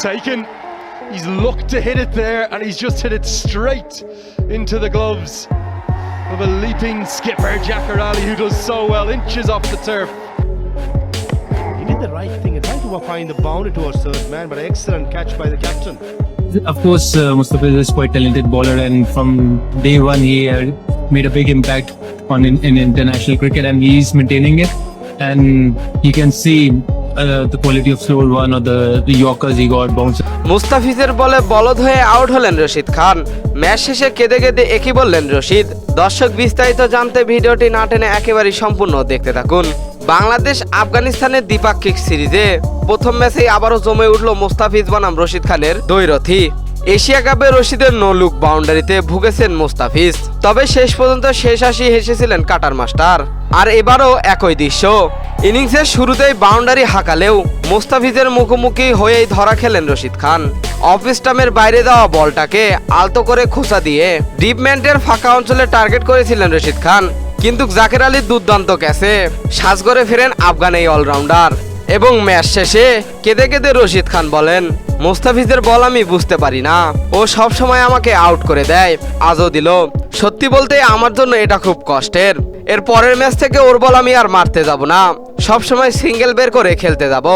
taken. He's looked to hit it there and he's just hit it straight into the gloves of a leaping skipper, Jackarali, who does so well, inches off the turf. He did the right thing and tried to find the boundary to towards third man, but excellent catch by the captain. Of course, uh, Mustafa is quite talented bowler, and from day one he uh, made a big impact on in, in international cricket, and he's maintaining it. And you can see uh, the quality of slow one or the, the Yorkers he got bounces. মুস্তাফিজের বলে বলদ হয়ে out হলেন Rashid Khan. Match শেষে কেঁদে কেঁদে একই বললেন রশিদ। দর্শক বিস্তারিত জানতে ভিডিওটি না টেনে একেবারেই সম্পূর্ণ দেখতে থাকুন। বাংলাদেশ আফগানিস্তানের দ্বিপাক্ষিক সিরিজে প্রথম ম্যাচেই আবারও জমে উঠল মুস্তাফিজ বনাম রশিদ খানের দৈরথী এশিয়া কাপে রশিদের নো লুক বাউন্ডারিতে ভুগেছেন মুস্তাফিজ। তবে শেষ পর্যন্ত শেষ হাসি হেসেছিলেন কাটার মাস্টার। আর এবারও একই দৃশ্য। ইনিংসের শুরুতেই বাউন্ডারি হাঁকালেও মুস্তাফিজের মুখোমুখি হয়েই ধরা খেলেন রশিদ খান। অফ স্টাম্পের বাইরে দেওয়া বলটাকে আলতো করে খোঁচা দিয়ে ডিপম্যান্টের ফাঁকা অঞ্চলে টার্গেট করেছিলেন রশিদ খান। কিন্তু জাকের আলীর দুর্দান্ত ক্যাচে সাজগরে ফেরেন আফগান এই অলরাউন্ডার। এবং ম্যাচ শেষে কেঁদে কেঁদে রশিদ খান বলেন মুস্তাফিজের বল আমি বুঝতে পারি না। ও সব সময় আমাকে আউট করে দেয়, আজও দিল। সত্যি বলতে আমার জন্য এটা খুব কষ্টের। এর পরের ম্যাচ থেকে ওর বল আমি আর মারতে যাব না। সব সময় সিঙ্গেল বের করে খেলতে যাব।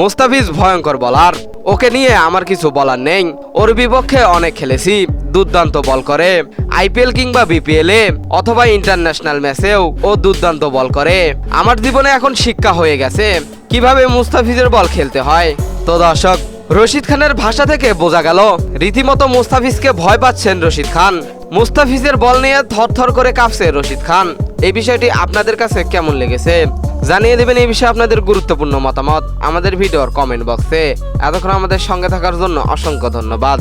মুস্তাফিজ ভয়ঙ্কর বলার ওকে নিয়ে আমার কিছু বলার নেই। ওর বিপক্ষে অনেক খেলেছি, দুর্দান্ত বল করে। আইপিএল কিংবা বিপিএল এ অথবা ইন্টারন্যাশনাল ম্যাচেও ও দুর্দান্ত বল করে। আমার জীবনে এখন শিক্ষা হয়ে গেছে। কীভাবে মুস্তাফিজের বল খেলতে হয়? তো দর্শক রশিদ খানের ভাষা থেকে বোঝা গেল, রীতিমতো মুস্তাফিজকে ভয় পাচ্ছেন রশিদ খান। মুস্তাফিজের বল নিয়ে থরথর করে কাঁপছে রশিদ খান। এই বিষয়টি আপনাদের কাছে কেমন লেগেছে? জানিয়ে দেবেন এই বিষয়ে আপনাদের গুরুত্বপূর্ণ মতামত আমাদের ভিডিওর কমেন্ট বক্সে এতক্ষণ আমাদের সঙ্গে থাকার জন্য অসংখ্য ধন্যবাদ।